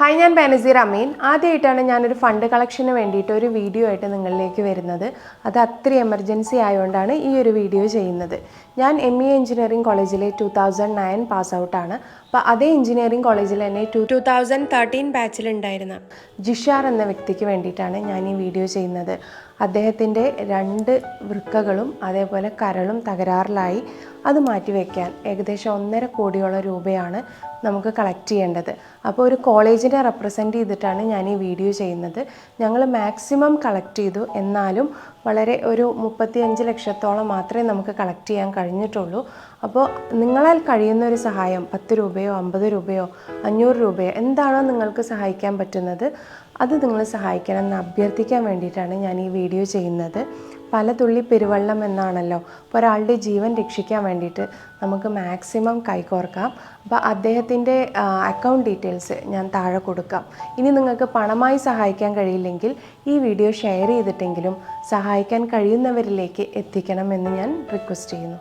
Hi ഞാൻ ബനസീർ അമീൻ ആദ്യമായിട്ടാണ് ഞാനൊരു ഫണ്ട് കളക്ഷന് വേണ്ടിയിട്ട് ഒരു വീഡിയോ ആയിട്ട് നിങ്ങളിലേക്ക് വരുന്നത്. അത് അത്ര എമർജൻസി ആയതുകൊണ്ടാണ് ഈ ഒരു വീഡിയോ ചെയ്യുന്നത്. ഞാൻ എം ഇ എഞ്ചിനീയറിംഗ് കോളേജിലെ ടു തൗസൻഡ് നയൻ പാസ് ഔട്ടാണ് അപ്പോൾ അതേ എഞ്ചിനീയറിംഗ് കോളേജിൽ തന്നെ ടു ടു തൗസൻഡ് തേർട്ടീൻ ബാച്ചിലുണ്ടായിരുന്ന ജിഷാർ എന്ന വ്യക്തിക്ക് വേണ്ടിയിട്ടാണ് ഞാൻ ഈ വീഡിയോ ചെയ്യുന്നത്. അദ്ദേഹത്തിന്റെ രണ്ട് വൃക്കകളും അതേപോലെ കരളും തകരാറിലായി. അത് മാറ്റിവെക്കാൻ ഏകദേശം ഒന്നര കോടിയോളം രൂപയാണ് നമുക്ക് കളക്ട് ചെയ്യേണ്ടത്. അപ്പോൾ ഒരു കോളേജിനെ റെപ്രസെന്റ് ചെയ്തിട്ടാണ് ഞാൻ ഈ വീഡിയോ ചെയ്യുന്നത്. ഞങ്ങൾ മാക്സിമം കളക്ട് ചെയ്തു. എന്നാലും വളരെ ഒരു മുപ്പത്തിയഞ്ച് ലക്ഷത്തോളം മാത്രമേ നമുക്ക് കളക്ട് ചെയ്യാൻ കഴിഞ്ഞിട്ടുള്ളൂ. അപ്പോൾ നിങ്ങളാൽ കഴിയുന്ന ഒരു സഹായം പത്ത് രൂപയോ അമ്പത് രൂപയോ അഞ്ഞൂറ് രൂപയോ എന്താണോ നിങ്ങൾക്ക് സഹായിക്കാൻ പറ്റുന്നത് അത് നിങ്ങൾ സഹായിക്കണം എന്ന് അഭ്യർത്ഥിക്കാൻ വേണ്ടിയിട്ടാണ് ഞാൻ ഈ വീഡിയോ ചെയ്യുന്നത്. പല തുള്ളി പെരുവെള്ളം എന്നാണല്ലോ. അപ്പോൾ ഒരാളുടെ ജീവൻ രക്ഷിക്കാൻ വേണ്ടിയിട്ട് നമുക്ക് മാക്സിമം കൈകോർക്കാം. അപ്പോൾ അദ്ദേഹത്തിന്റെ അക്കൗണ്ട് ഡീറ്റെയിൽസ് ഞാൻ താഴെ കൊടുക്കാം. ഇനി നിങ്ങൾക്ക് പണമായി സഹായിക്കാൻ കഴിയില്ലെങ്കിൽ ഈ വീഡിയോ ഷെയർ ചെയ്തിട്ടെങ്കിലും സഹായിക്കാൻ കഴിയുന്നവരിലേക്ക് എത്തിക്കണമെന്ന് ഞാൻ റിക്വസ്റ്റ് ചെയ്യുന്നു.